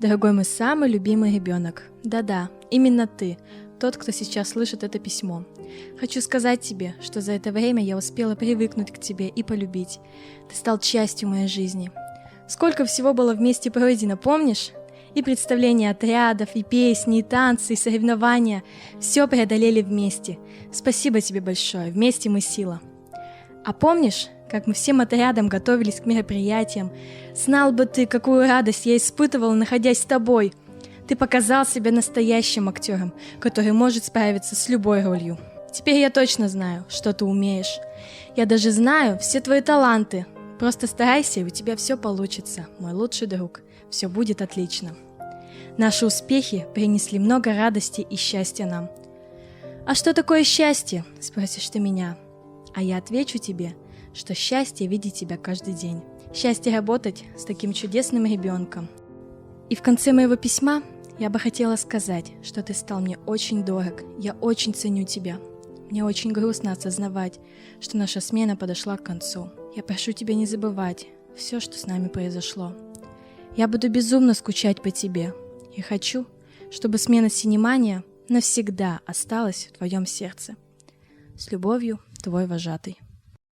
Дорогой мой самый любимый ребенок. Да-да, именно ты, тот, кто сейчас слышит это письмо. Хочу сказать тебе, что за это время я успела привыкнуть к тебе и полюбить. Ты стал частью моей жизни. Сколько всего было вместе пройдено, помнишь? И представления отрядов, и песни, и танцы, и соревнования. Все преодолели вместе. Спасибо тебе большое, вместе мы сила. А помнишь, как мы всем отрядом готовились к мероприятиям? Знал бы ты, какую радость я испытывала, находясь с тобой. Ты показал себя настоящим актером, который может справиться с любой ролью. Теперь я точно знаю, что ты умеешь. Я даже знаю все твои таланты. Просто старайся, и у тебя все получится, мой лучший друг. Все будет отлично. Наши успехи принесли много радости и счастья нам. А что такое счастье? Спросишь ты меня. А я отвечу тебе, что счастье видеть тебя каждый день. Счастье работать с таким чудесным ребенком. И в конце моего письма я бы хотела сказать, что ты стал мне очень дорог. Я очень ценю тебя. Мне очень грустно осознавать, что наша смена подошла к концу. Я прошу тебя не забывать все, что с нами произошло. Я буду безумно скучать по тебе. И хочу, чтобы смена Синемания навсегда осталась в твоем сердце. С любовью, твой вожатый.